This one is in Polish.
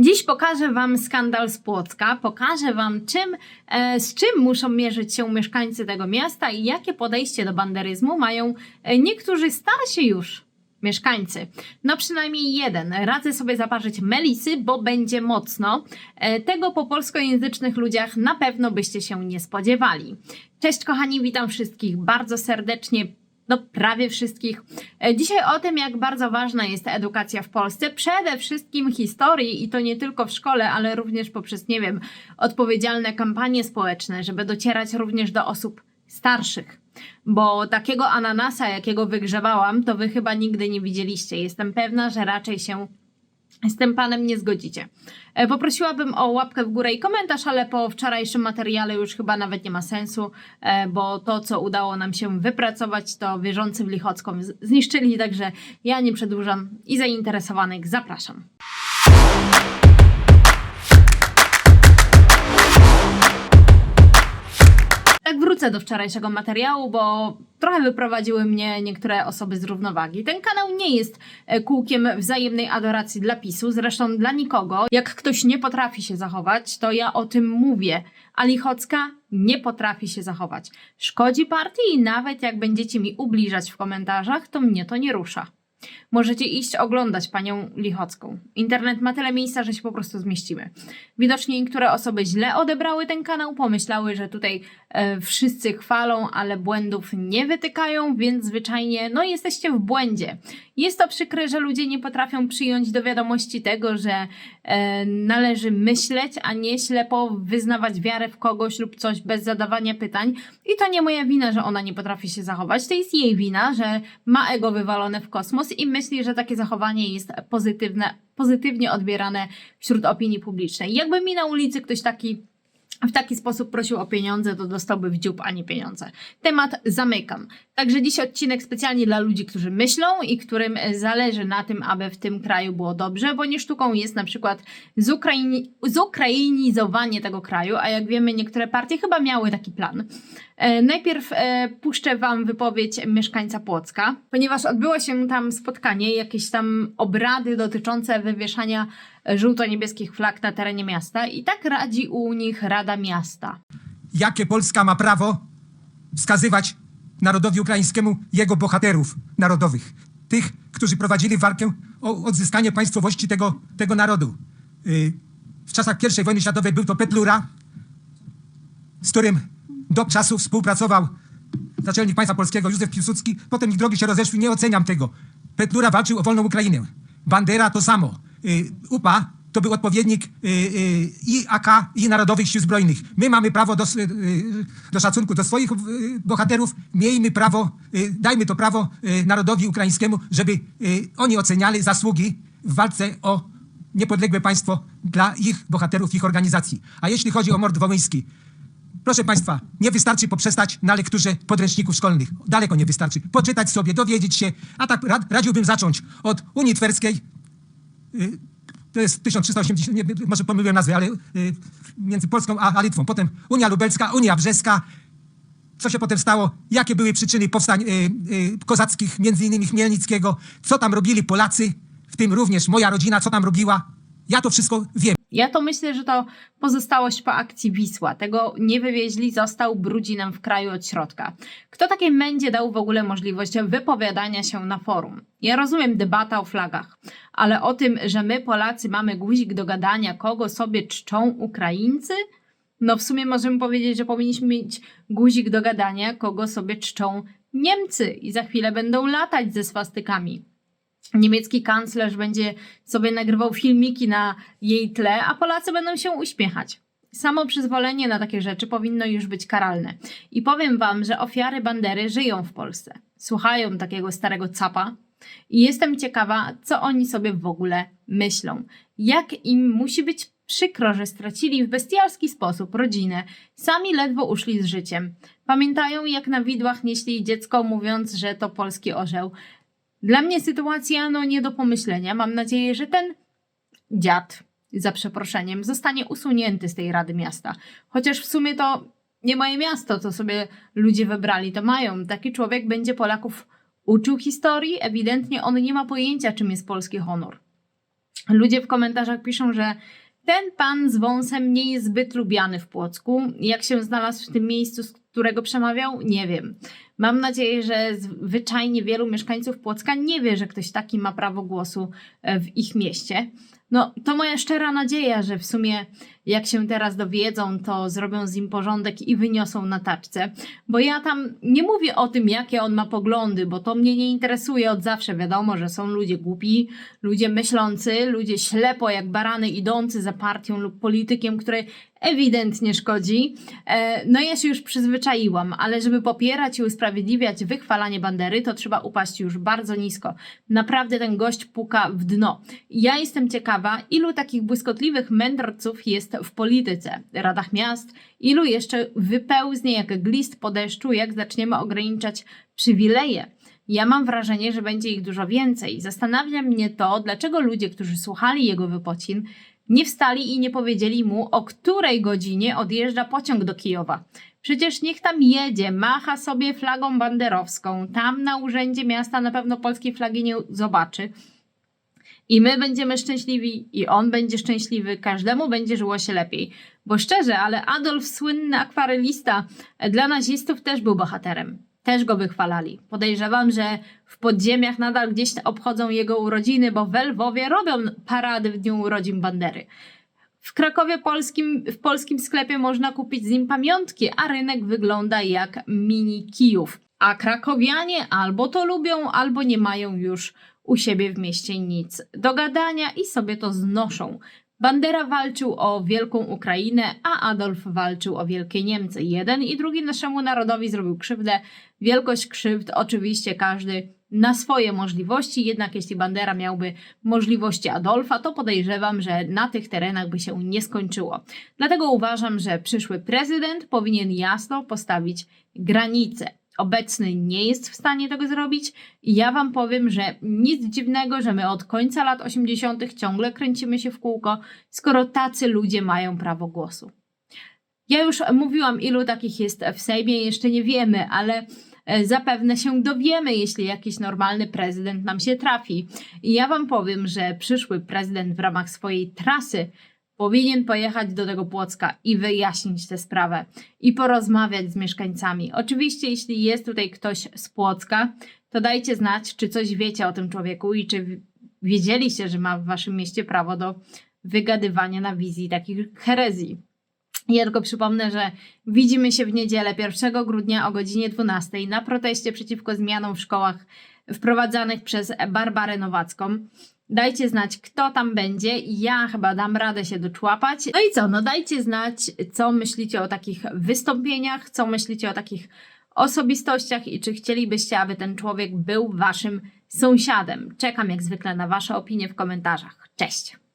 Dziś pokażę Wam skandal z Płocka, pokażę Wam czym, e, z czym muszą mierzyć się mieszkańcy tego miasta i jakie podejście do banderyzmu mają e, niektórzy starsi już mieszkańcy. No przynajmniej jeden. Radzę sobie zaparzyć melisy, bo będzie mocno. E, Tego po polskojęzycznych ludziach na pewno byście się nie spodziewali. Cześć kochani, witam wszystkich bardzo serdecznie no prawie wszystkich. E, Dzisiaj o tym, jak bardzo ważna jest edukacja w Polsce, przede wszystkim historii i to nie tylko w szkole, ale również poprzez, nie wiem, odpowiedzialne kampanie społeczne, żeby docierać również do osób starszych. Bo takiego ananasa, jakiego wygrzewałam, to wy chyba nigdy nie widzieliście. Jestem pewna, że raczej się z tym panem nie zgodzicie. E, Poprosiłabym o łapkę w górę i komentarz, ale po wczorajszym materiale już chyba nawet nie ma sensu, e, bo to, co udało nam się wypracować, to wierzący w Lichocką zniszczyli, także ja nie przedłużam i zainteresowanych zapraszam. Wrócę do wczorajszego materiału, bo trochę wyprowadziły mnie niektóre osoby z równowagi. Ten kanał nie jest e, kółkiem wzajemnej adoracji dla PiSu, zresztą dla nikogo. Jak ktoś nie potrafi się zachować, to ja o tym mówię. A Lichocka nie potrafi się zachować. Szkodzi partii i nawet jak będziecie mi ubliżać w komentarzach, to mnie to nie rusza. Możecie iść oglądać panią Lichocką. Internet ma tyle miejsca, że się po prostu zmieścimy. Widocznie niektóre osoby źle odebrały ten kanał, pomyślały, że tutaj e, wszyscy chwalą, ale błędów nie wytykają, więc zwyczajnie, no jesteście w błędzie. Jest to przykre, że ludzie nie potrafią przyjąć do wiadomości tego, że e, należy myśleć, a nie ślepo wyznawać wiarę w kogoś lub coś bez zadawania pytań. I to nie moja wina, że ona nie potrafi się zachować, to jest jej wina, że ma ego wywalone w kosmos i myśli, że takie zachowanie jest pozytywne, pozytywnie odbierane wśród opinii publicznej. Jakby mi na ulicy ktoś taki w taki sposób prosił o pieniądze, to dostałby w dziób, a nie pieniądze. Temat zamykam. Także dziś odcinek specjalnie dla ludzi, którzy myślą i którym e, zależy na tym, aby w tym kraju było dobrze, bo nie sztuką jest na przykład zukraini- zukrainizowanie tego kraju, a jak wiemy, niektóre partie chyba miały taki plan. E, najpierw e, puszczę Wam wypowiedź mieszkańca Płocka, ponieważ odbyło się tam spotkanie, jakieś tam obrady dotyczące wywieszania żółto-niebieskich flag na terenie miasta i tak radzi u nich Rada Miasta. jakie Polska ma prawo wskazywać narodowi ukraińskiemu jego bohaterów narodowych. Tych, którzy prowadzili walkę o odzyskanie państwowości tego, tego narodu. Y, W czasach I wojny światowej był to Petlura, z którym do czasu współpracował naczelnik państwa polskiego Józef Piłsudski. Potem ich drogi się rozeszły, nie oceniam tego. Petlura walczył o wolną Ukrainę. Bandera to samo. Y, UPA to był odpowiednik y, y, i AK, i Narodowych Sił Zbrojnych. My mamy prawo do, do szacunku do swoich bohaterów. Miejmy prawo, dajmy to prawo narodowi ukraińskiemu, żeby oni oceniali zasługi w walce o niepodległe państwo dla ich bohaterów, ich organizacji. A jeśli chodzi o mord wołyński, Proszę Państwa, nie wystarczy poprzestać na lekturze podręczników szkolnych. Daleko nie wystarczy. Poczytać sobie, dowiedzieć się. A tak rad, radziłbym zacząć od Unii Twerskiej. Y, To jest 1380, nie, może pomyliłem nazwę, ale y, między Polską a, a Litwą. Potem Unia Lubelska, Unia Brzeska. Co się potem stało? Jakie były przyczyny powstań y, kozackich, między innymi Chmielnickiego? Co tam robili Polacy, w tym również moja rodzina, co tam robiła? Ja to wszystko wiem. Ja to myślę, że to pozostałość po akcji Wisła. Tego nie wywieźli, został brudzi nam w kraju od środka. Kto takiej mędzie dał w ogóle możliwość wypowiadania się na forum? Ja rozumiem debata o flagach, ale o tym, że my Polacy mamy guzik do gadania, kogo sobie czczą Ukraińcy? No w sumie możemy powiedzieć, że powinniśmy mieć guzik do gadania, kogo sobie czczą Niemcy i za chwilę będą latać ze swastykami niemiecki kanclerz będzie sobie nagrywał filmiki na jej tle, a Polacy będą się uśmiechać. Samo przyzwolenie na takie rzeczy powinno już być karalne. I powiem wam, że ofiary bandery żyją w Polsce. Słuchają takiego starego capa i jestem ciekawa, co oni sobie w ogóle myślą. Jak im musi być przykro, że stracili w bestialski sposób rodzinę, sami ledwo uszli z życiem. Pamiętają, jak na widłach nieśli dziecko, mówiąc, że to polski orzeł. Dla mnie sytuacja no nie do pomyślenia. Mam nadzieję, że ten dziad, za przeproszeniem, zostanie usunięty z tej Rady Miasta. Chociaż w sumie to nie moje miasto, co sobie ludzie wybrali, to mają. Taki człowiek będzie Polaków uczył historii, ewidentnie on nie ma pojęcia, czym jest polski honor. Ludzie w komentarzach piszą, że ten pan z wąsem nie jest zbyt lubiany w Płocku. Jak się znalazł w tym miejscu, którego przemawiał? Nie wiem. Mam nadzieję, że zwyczajnie wielu mieszkańców Płocka nie wie, że ktoś taki ma prawo głosu e, w ich mieście. No, to moja szczera nadzieja, że w sumie jak się teraz dowiedzą, to zrobią z nim porządek i wyniosą na taczce. Bo ja tam nie mówię o tym, jakie on ma poglądy, bo to mnie nie interesuje od zawsze. Wiadomo, że są ludzie głupi, ludzie myślący, ludzie ślepo jak barany idący za partią lub politykiem, który ewidentnie szkodzi. E, No ja się już przyzwyczaiłam, ale żeby popierać i usprawiedliwiać wychwalanie bandery, to trzeba upaść już bardzo nisko. Naprawdę ten gość puka w dno. Ja jestem ciekawa, ilu takich błyskotliwych mędrców jest w polityce, radach miast, ilu jeszcze wypełznie jak glist po deszczu, jak zaczniemy ograniczać przywileje. Ja mam wrażenie, że będzie ich dużo więcej. Zastanawia mnie to, dlaczego ludzie, którzy słuchali jego wypocin, nie wstali i nie powiedzieli mu, o której godzinie odjeżdża pociąg do Kijowa. Przecież niech tam jedzie, macha sobie flagą banderowską. Tam na urzędzie miasta na pewno polskiej flagi nie zobaczy. I my będziemy szczęśliwi, i on będzie szczęśliwy, każdemu będzie żyło się lepiej. Bo szczerze, ale Adolf, słynny akwarelista, dla nazistów też był bohaterem. Też go wychwalali. Podejrzewam, że w podziemiach nadal gdzieś obchodzą jego urodziny, bo w Lwowie robią parady w dniu urodzin Bandery. W Krakowie polskim, w polskim sklepie można kupić z nim pamiątki, a rynek wygląda jak mini Kijów. A krakowianie albo to lubią, albo nie mają już u siebie w mieście nic do gadania i sobie to znoszą. Bandera walczył o wielką Ukrainę, a Adolf walczył o wielkie Niemcy. Jeden i drugi naszemu narodowi zrobił krzywdę. Wielkość krzywd oczywiście każdy na swoje możliwości, jednak jeśli Bandera miałby możliwości Adolfa, to podejrzewam, że na tych terenach by się nie skończyło. Dlatego uważam, że przyszły prezydent powinien jasno postawić granice. Obecny nie jest w stanie tego zrobić i ja Wam powiem, że nic dziwnego, że my od końca lat 80. ciągle kręcimy się w kółko, skoro tacy ludzie mają prawo głosu. Ja już mówiłam, ilu takich jest w Sejmie, jeszcze nie wiemy, ale e, zapewne się dowiemy, jeśli jakiś normalny prezydent nam się trafi. I ja Wam powiem, że przyszły prezydent w ramach swojej trasy powinien pojechać do tego Płocka i wyjaśnić tę sprawę i porozmawiać z mieszkańcami. Oczywiście, jeśli jest tutaj ktoś z Płocka, to dajcie znać, czy coś wiecie o tym człowieku i czy wiedzieliście, że ma w waszym mieście prawo do wygadywania na wizji takich herezji. Ja tylko przypomnę, że widzimy się w niedzielę 1 grudnia o godzinie 12 na proteście przeciwko zmianom w szkołach wprowadzanych przez Barbarę Nowacką. Dajcie znać, kto tam będzie. Ja chyba dam radę się doczłapać. No i co? No dajcie znać, co myślicie o takich wystąpieniach, co myślicie o takich osobistościach i czy chcielibyście, aby ten człowiek był waszym sąsiadem. Czekam jak zwykle na wasze opinie w komentarzach. Cześć!